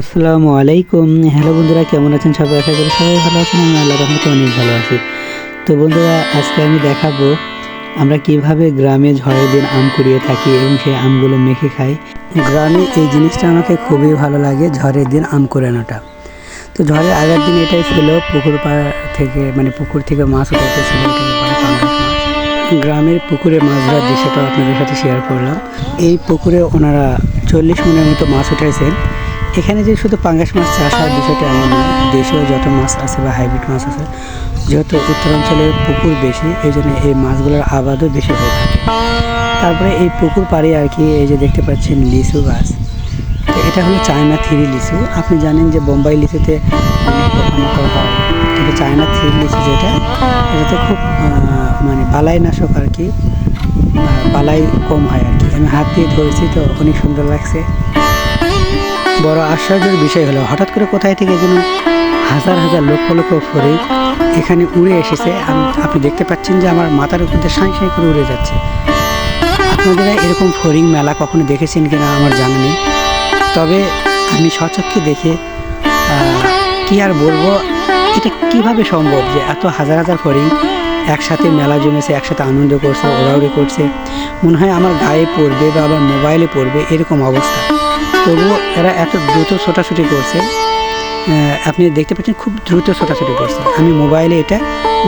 আসসালামু আলাইকুম। হ্যালো বন্ধুরা, কেমন আছেন সবাই? আশা করি সবাই ভালো আছেন, আমি আল্লাহ রহমতে অনেক ভালো আছি। তো বন্ধুরা, আজকে আমি দেখাবো আমরা কীভাবে গ্রামে ঝড়ের দিন আম কুড়িয়ে থাকি এবং সেই আমগুলো মেখে খাই। গ্রামে এই জিনিসটা আমাকে খুবই ভালো লাগে, ঝড়ের দিন আম কুড়ানোটা। তো ঝড়ের আগের দিন এটাই ছিল, পুকুর পাড় থেকে মানে পুকুর থেকে মাছ পাঙ্গাস মাছ। গ্রামের পুকুরে মাছ ধরার দৃশ্যটা আপনাদের সাথে শেয়ার করলাম। এই পুকুরে ওনারা চল্লিশ মনের মতো মাছ উঠাইছেন। এখানে যে শুধু পাঙ্গাস মাছ চাষ হওয়ার বিষয়টা এমন নয় দেশেও যত মাছ আছে বা হাইব্রিড মাছ আছে, যেহেতু উত্তরাঞ্চলে পুকুর বেশি, এই জন্য এই মাছগুলোর আবাদও বেশি হয়ে থাকে। তারপরে এই পুকুর পাড়ে আর কি, এই যে দেখতে পাচ্ছেন লিচু গাছ। তো এটা হলো চায়না থ্রি লিচু। আপনি জানেন যে বোম্বাই লিচুতে অনেক পোকামাকড় হয়। কিন্তু চায়না থ্রি লিচু যেটা, এটাতে খুব মানে বালাই নাশক আর কি বালাই কম হয় আর কি। আমি হাত দিয়ে ধরেছি তো অনেক সুন্দর লাগছে। বড় আশ্চর্যের বিষয় হলো, হঠাৎ করে কোথায় থেকে যেন হাজার হাজার লক্ষ লক্ষ ফরিং এখানে উড়ে এসেছে। আপনি দেখতে পাচ্ছেন যে আমার মাথার উপর দিয়ে সাঁই সাঁই করে উড়ে যাচ্ছে। আপনারা এরকম ফরিং মেলা কখনো দেখেছেন কিনা আমার জানা নেই। তবে আমি সচক্ষে দেখে কি আর বলব, এটা কীভাবে সম্ভব যে এত হাজার হাজার ফরিং একসাথে মেলা জমেছে, একসাথে আনন্দ করছে, ওড়াউড়ি করছে? মনে হয় আমার গায়ে পড়বে বা আমার মোবাইলে পড়বে, এরকম অবস্থা। তবুও এরা এত দ্রুত ছোটাছুটি করছে। আপনি দেখতে পাচ্ছেন খুব দ্রুত ছোটাছুটি করছে। আমি মোবাইলে এটা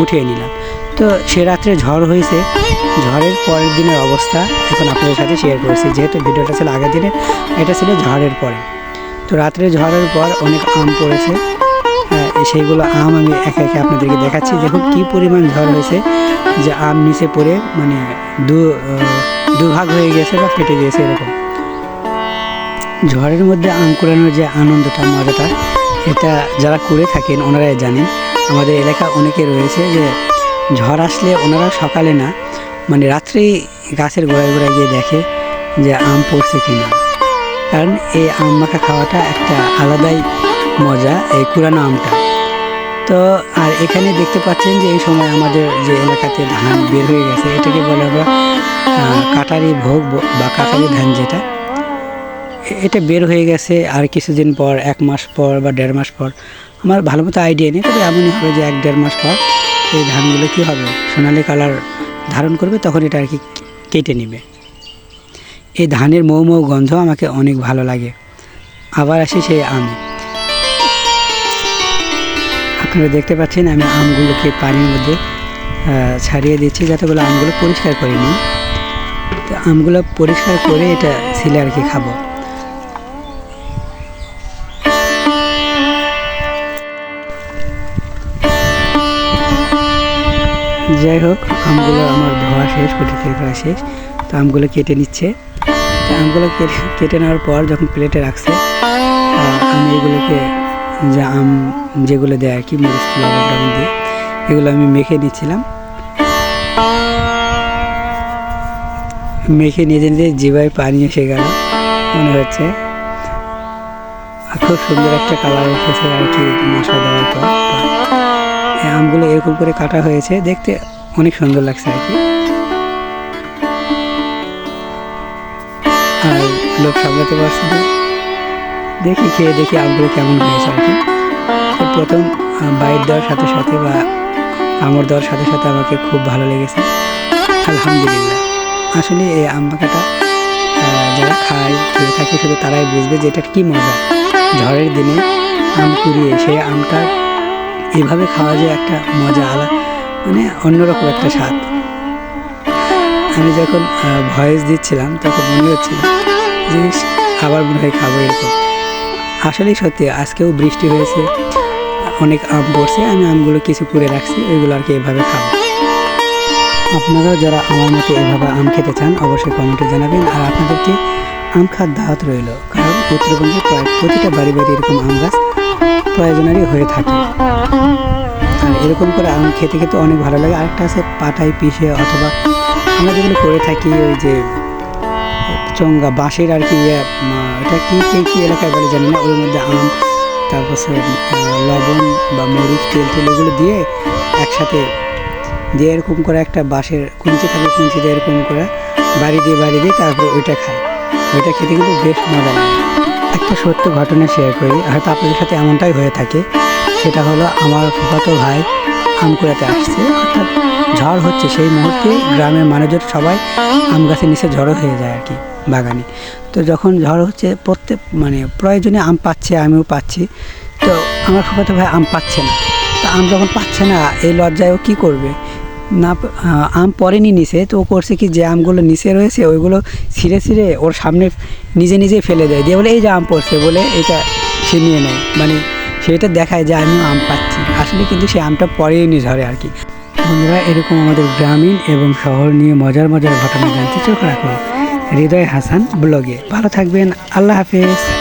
উঠিয়ে নিলাম। তো সে রাত্রে ঝড় হয়েছে। ঝড়ের পরের দিনের অবস্থা এখন আপনাদের সাথে শেয়ার করছি। যেহেতু ভিডিওটা ছিল আগের দিনের, এটা ছিল ঝড়ের পরে। তো রাত্রে ঝড়ের পর অনেক আম পড়েছে। সেইগুলো আম আমি একে একে আপনাদেরকে দেখাচ্ছি। দেখুন কী পরিমাণ ঝড় হয়েছে যে আম নিচে পড়ে মানে দু দুভাগ হয়ে গেছে বা ফেটে গিয়েছে এরকম। ঝড়ের মধ্যে আম কুড়ানোর যে আনন্দটা, মজাটা, এটা যারা করে থাকেন ওনারাই জানেন। আমাদের এলাকা অনেকে রয়েছে যে ঝড় আসলে ওনারা সকালে না মানে রাত্রেই গাছের গোড়ায় গোড়ায় গিয়ে দেখে যে আম পড়ছে কিনা। কারণ এই আম মাখা খাওয়াটা একটা আলাদাই মজা, এই কুড়ানো আমটা। তো আর এখানে দেখতে পাচ্ছেন যে এই সময় আমাদের যে এলাকাতে ধান বের হয়ে গেছে, এটাকে বলা আমরা কাটারি ভোগ বা কাটারি ধান যেটা এটা বের হয়ে গেছে আর কিছুদিন পর, এক মাস পর বা দেড় মাস পর, আমার ভালো মতো আইডিয়া নেই। তবে এমনই হবে যে এক দেড় মাস পর এই ধানগুলো কী হবে? সোনালি কালার ধারণ করবে, তখন এটা আর কি কেটে নেবে। এই ধানের মৌ মৌ গন্ধ আমাকে অনেক ভালো লাগে। আবার আসি সেই আম। আপনারা দেখতে পাচ্ছেন আমি আমগুলোকে পানির মধ্যে ছাড়িয়ে দিচ্ছি যাতে করে আমগুলো পরিষ্কার করে নিই। তো আমগুলো পরিষ্কার করে এটা ছিলে আর কি খাব। যাই হোক, আমগুলো আমার ধোয়া শেষ কুটি থেকে করা শেষ। তো আমগুলো কেটে নিচ্ছে। তো আমগুলো কেটে নেওয়ার পর যখন প্লেটে রাখছে আমি এগুলোকে যে আম যেগুলো দেয় আর কি, মরিচ, লবণ দিয়ে, এগুলো আমি মেখে নিচ্ছিলাম। মেখে নিজে নিজে জিভায় পানি এসে গেল, মনে হচ্ছে। খুব সুন্দর একটা কালার উঠেছে আর কি, মশলা দেওয়ার পর। আমগুলো এরকম করে কাটা হয়েছে। দেখতে অনেক সুন্দর লাগছে আর কি। আর লোক সামলাতে পারছে দেখি খেয়ে দেখি আমগুলো কেমন হয়েছে আর কি। প্রথম বাইট দেওয়ার সাথে সাথে বা আমর দেওয়ার সাথে সাথে আমাকে খুব ভালো লেগেছে। আলহামদুলিল্লাহ। আসলে এই আম আহ, যারা খায় খেয়ে থাকে শুধু তারাই বুঝবে যে এটার কী মজা। ঝড়ের দিনে আম কুড়িয়ে সেই আমটা এভাবে খাওয়া যায় একটা মজা আলাদা মানে অন্যরকম একটা স্বাদ। আমি যখন ভয়েস দিচ্ছিলাম, তখন মনে হচ্ছিল যে আবার মনে হয় খাব এরকম। আসলেই সত্যি, আজকেও বৃষ্টি হয়েছে, অনেক আম পড়ছে, আমি আমগুলো কিছু করে রাখছি, ওইগুলো আর কি এভাবে খাব। আপনারাও যারা আমার মতো এভাবে আম খেতে চান, অবশ্যই কমেন্টে জানাবেন। আর আপনাদেরকে আম খাওয়ার দাওয়াত রইল? কারণ উত্তরবঙ্গে প্রায় প্রতিটা বাড়ি বাড়ি এরকম আম গাছ। প্রয়োজনারই হয়ে থাকে। আর এরকম করে আম খেতে খেতে অনেক ভালো লাগে। আরেকটা আছে পাটায় পিষে অথবা আমরা যেগুলো করে থাকি ওই যে চঙ্গা বাঁশের আর কি ইয়ে, ওটা কি কে কী এলাকায় বলে জানি না। ওর মধ্যে আম তারপর লবণ বা মরিচ তেল তেল এগুলো দিয়ে একসাথে দিয়ে এরকম করে একটা বাঁশের কুঞ্চি থাকে কুঞ্চি দিয়ে এরকম করে বাড়ি দিয়ে বাড়ি দিয়ে তারপর ওইটা খায়। ওইটা খেতে কিন্তু বেশ মজা লাগে। একটা সত্য ঘটনা শেয়ার করি হয়তো আপনাদের সাথে এমনটাই হয়ে থাকে। সেটা হলো আমার ফুফাতো ভাই আম কুড়াতে আসছে, অর্থাৎ ঝড় হচ্ছে সেই মুহূর্তে গ্রামের মানুষজন সবাই আম গাছের নিচে জড়ো হয়ে যায় আর কি, বাগানে। তো যখন ঝড় হচ্ছে, প্রত্যেক মানে প্রয়োজনে আম পাচ্ছে, আমিও পাচ্ছি। তো আমার ফুফাতো ভাই আম পাচ্ছে না। তো আম যখন পাচ্ছে না, এই লজ্জায় ও কী করবে? না আম পরেনি নিচে, তো ও করছে কি যে আমগুলো নিচে রয়েছে, ওইগুলো ছিঁড়ে ছিঁড়ে ওর সামনে নিজে নিজে ফেলে দেয়। দিয়ে বলে, এই যে আম পড়ছে, বলে এটা সে নিয়ে নেয়। মানে সেটা দেখায় যে আমিও আম পাচ্ছি। আসলে কিন্তু সে আমটা পরেই নি ঝরে আর কি। বন্ধুরা, এরকম আমাদের গ্রামীণ এবং শহর নিয়ে মজার মজার ঘটনা জানতে চোখ রাখুন। হৃদয় হাসান ব্লগে। ভালো থাকবেন। আল্লাহ হাফেজ।